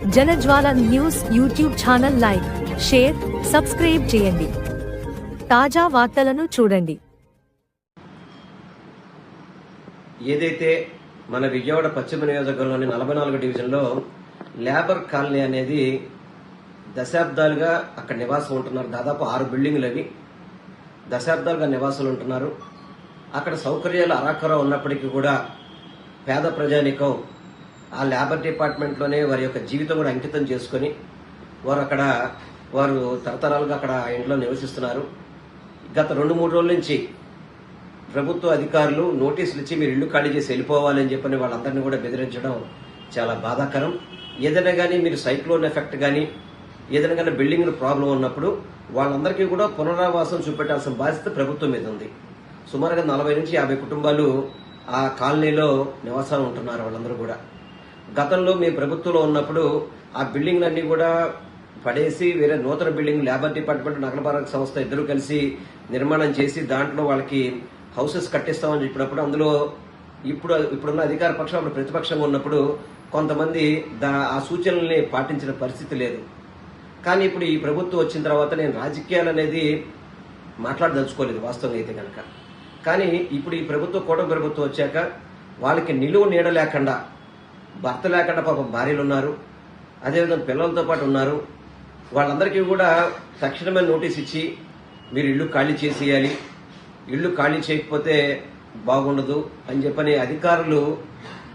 Janajwala news YouTube channel like share subscribe చేయండి. తాజా వార్తలను చూడండి. ఏదైతే మన విజయవాడ పశ్చిమ నియోజకవర్గంలోని నలభై నాలుగు డివిజన్లో లేబర్ కాలనీ అనేది దశాబ్దాలుగా అక్కడ నివాసం ఉంటున్నారు. దాదాపు ఆరు బిల్డింగ్లు అవి. దశాబ్దాలుగా నివాసులు ఉంటున్నారు. అక్కడ సౌకర్యాలు అరాకరా ఉన్నప్పటికీ కూడా పేద ప్రజానికం ఆ లేబర్ డిపార్ట్మెంట్లోనే వారి యొక్క జీవితం కూడా అంకితం చేసుకొని వారు అక్కడ వారు తరతరాలుగా అక్కడ ఆ ఇంట్లో నివసిస్తున్నారు. గత రెండు మూడు రోజుల నుంచి ప్రభుత్వ అధికారులు నోటీసులు ఇచ్చి మీరు ఇల్లు ఖాళీ చేసి వెళ్ళిపోవాలని చెప్పని వాళ్ళందరినీ కూడా బెదిరించడం చాలా బాధాకరం. ఏదైనా కానీ మీరు సైక్లోన్ ఎఫెక్ట్ కానీ ఏదైనా కానీ బిల్డింగ్ ప్రాబ్లం ఉన్నప్పుడు వాళ్ళందరికీ కూడా పునరావాసం చూపెట్టాల్సిన బాధ్యత ప్రభుత్వం మీద ఉంది. సుమారుగా నలభై నుంచి యాభై కుటుంబాలు ఆ కాలనీలో నివాసాలు ఉంటున్నారు వాళ్ళందరూ కూడా. గతంలో మీ ప్రభుత్వంలో ఉన్నప్పుడు ఆ బిల్డింగ్లన్నీ కూడా పడేసి వేరే నూతన బిల్డింగ్ లేబర్ డిపార్ట్మెంట్ నగరపాలక సంస్థ ఇద్దరు కలిసి నిర్మాణం చేసి దాంట్లో వాళ్ళకి హౌసెస్ కట్టిస్తామని చెప్పినప్పుడు అందులో ఇప్పుడు ఇప్పుడున్న అధికార పక్షం అప్పుడు ప్రతిపక్షంగా ఉన్నప్పుడు కొంతమంది దా ఆ సూచనల్ని పాటించిన పరిస్థితి లేదు. కానీ ఇప్పుడు ఈ ప్రభుత్వం వచ్చిన తర్వాత నేను రాజకీయాలు అనేది మాట్లాడదలుచుకోలేదు వాస్తవంగా అయితే కనుక. కానీ ఇప్పుడు ఈ ప్రభుత్వం కూటమి ప్రభుత్వం వచ్చాక వాళ్ళకి నిలువ నీడ లేకుండా భర్త లేకుండా పాపం భార్యలు ఉన్నారు అదేవిధంగా పిల్లలతో పాటు ఉన్నారు. వాళ్ళందరికీ కూడా తక్షణమే నోటీస్ ఇచ్చి మీరు ఇల్లు ఖాళీ చేసేయాలి. ఇల్లు ఖాళీ చేయకపోతే బాగుండదు అని చెప్పని అధికారులు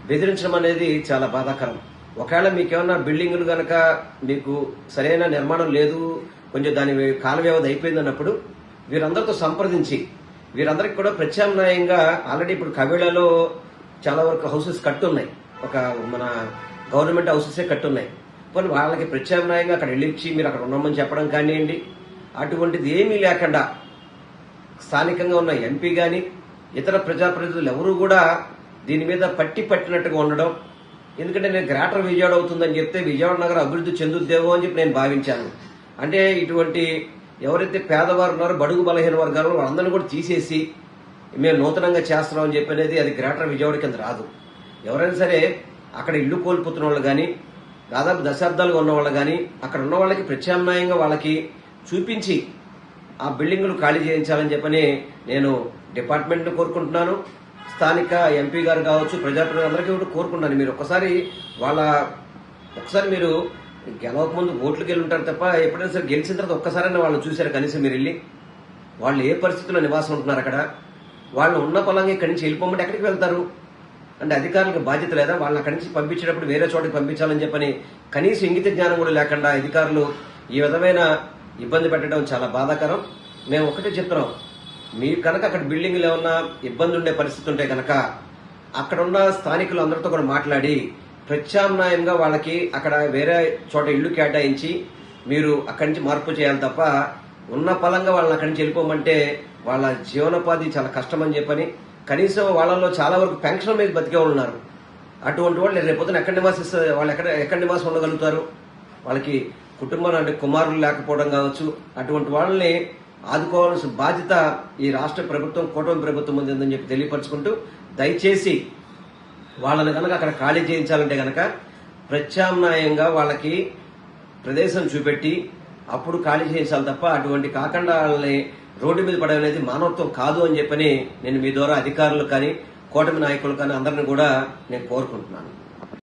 బెదిరించడం అనేది చాలా బాధాకరం. ఒకవేళ మీకేమన్నా బిల్డింగులు కనుక మీకు సరైన నిర్మాణం లేదు కొంచెం దాని కాల వ్యవధి అయిపోయింది అన్నప్పుడు వీరందరితో సంప్రదించి వీరందరికి కూడా ప్రత్యామ్నాయంగా ఆల్రెడీ ఇప్పుడు కవిళలో చాలా వరకు హౌసెస్ కట్టున్నాయి. ఒక మన గవర్నమెంట్ హౌసెసే కట్టున్నాయి. పోనీ వాళ్ళకి ప్రత్యామ్నాయంగా అక్కడ వెళ్ళిచ్చి మీరు అక్కడ ఉన్నామని చెప్పడం కానివ్వండి అటువంటిది ఏమీ లేకుండా స్థానికంగా ఉన్న ఎంపీ కానీ ఇతర ప్రజాప్రతినిధులు ఎవరూ కూడా దీని మీద పట్టి పట్టినట్టుగా ఉండడం ఎందుకంటే నేను గ్రేటర్ విజయవాడ అవుతుందని చెప్తే విజయవాడ నగరం అభివృద్ధి చెందుద్దేమో అని చెప్పి నేను భావించాను. అంటే ఇటువంటి ఎవరైతే పేదవారు ఉన్నారో బడుగు బలహీన వర్గాలు వాళ్ళందరినీ కూడా తీసేసి మేము నూతనంగా చేస్తున్నామని చెప్పి అనేది అది గ్రేటర్ విజయవాడ కింద రాదు. ఎవరైనా సరే అక్కడ ఇల్లు కోల్పోతున్న వాళ్ళు కానీ దాదాపు దశాబ్దాలుగా ఉన్న వాళ్ళు కానీ అక్కడ ఉన్న వాళ్ళకి ప్రత్యామ్నాయంగా వాళ్ళకి చూపించి ఆ బిల్డింగులు ఖాళీ చేయించాలని చెప్పని నేను డిపార్ట్మెంట్ను కోరుకుంటున్నాను. స్థానిక ఎంపీ గారు కావచ్చు ప్రజాప్రతినిధులందరికీ కూడా కోరుకుంటున్నాను. మీరు ఒకసారి వాళ్ళ ఒకసారి మీరు గెలవకముందు ముందు ఓట్లకు వెళ్ళి ఉంటారు తప్ప ఎప్పుడైనా సరే గెలిచిన తర్వాత ఒక్కసారైనా వాళ్ళు చూశారు కనీసం మీరు వెళ్ళి? వాళ్ళు ఏ పరిస్థితుల్లో నివాసం ఉంటున్నారు అక్కడ? వాళ్ళు ఉన్న పొలంగా ఇక్కడి నుంచి వెళ్ళిపోమంటే ఎక్కడికి వెళ్తారు? అంటే అధికారులకు బాధ్యత లేదా? వాళ్ళని అక్కడి నుంచి పంపించేటప్పుడు వేరే చోటకి పంపించాలని చెప్పని కనీసం ఇంగిత జ్ఞానం కూడా లేకుండా అధికారులు ఈ విధమైన ఇబ్బంది పెట్టడం చాలా బాధాకరం. మేము ఒకటే చెప్తున్నాం. మీరు కనుక అక్కడ బిల్డింగ్లు ఏమన్నా ఇబ్బంది ఉండే పరిస్థితి ఉంటే కనుక అక్కడ ఉన్న స్థానికులు అందరితో కూడా మాట్లాడి ప్రత్యామ్నాయంగా వాళ్ళకి అక్కడ వేరే చోట ఇల్లు కేటాయించి మీరు అక్కడి నుంచి మార్పు చేయాలి తప్ప ఉన్న పలంగా వాళ్ళని అక్కడి నుంచి వెళ్ళిపోమంటే వాళ్ళ జీవనోపాధి చాలా కష్టం అని చెప్పని కనీసం వాళ్ళలో చాలా వరకు పెన్షన్ మీద బతికే ఉన్నారు. అటువంటి వాళ్ళు రేపొద్దున ఎక్కడ నివాసిస్తారు వాళ్ళు ఎక్కడ ఎక్కడ నివాసం ఉండగలుగుతారు? వాళ్ళకి కుటుంబం అంటే కుమారులు లేకపోవడం కావచ్చు. అటువంటి వాళ్ళని ఆదుకోవాల్సిన బాధ్యత ఈ రాష్ట్ర ప్రభుత్వం కూటమి ప్రభుత్వం ఉంది ఉందని చెప్పి తెలియపరచుకుంటూ దయచేసి వాళ్ళని కనుక అక్కడ ఖాళీ చేయించాలంటే కనుక ప్రత్యామ్నాయంగా వాళ్ళకి ప్రదేశం చూపెట్టి అప్పుడు ఖాళీ చేయించాలి తప్ప అటువంటి కాకుండా వాళ్ళని రోడ్డు మీద పడడం అనేది మానవత్వం కాదు అని చెప్పని నేను మీ ద్వారా అధికారులు కానీ కూటమి నాయకులు కానీ అందరిని కూడా నేను కోరుకుంటున్నాను.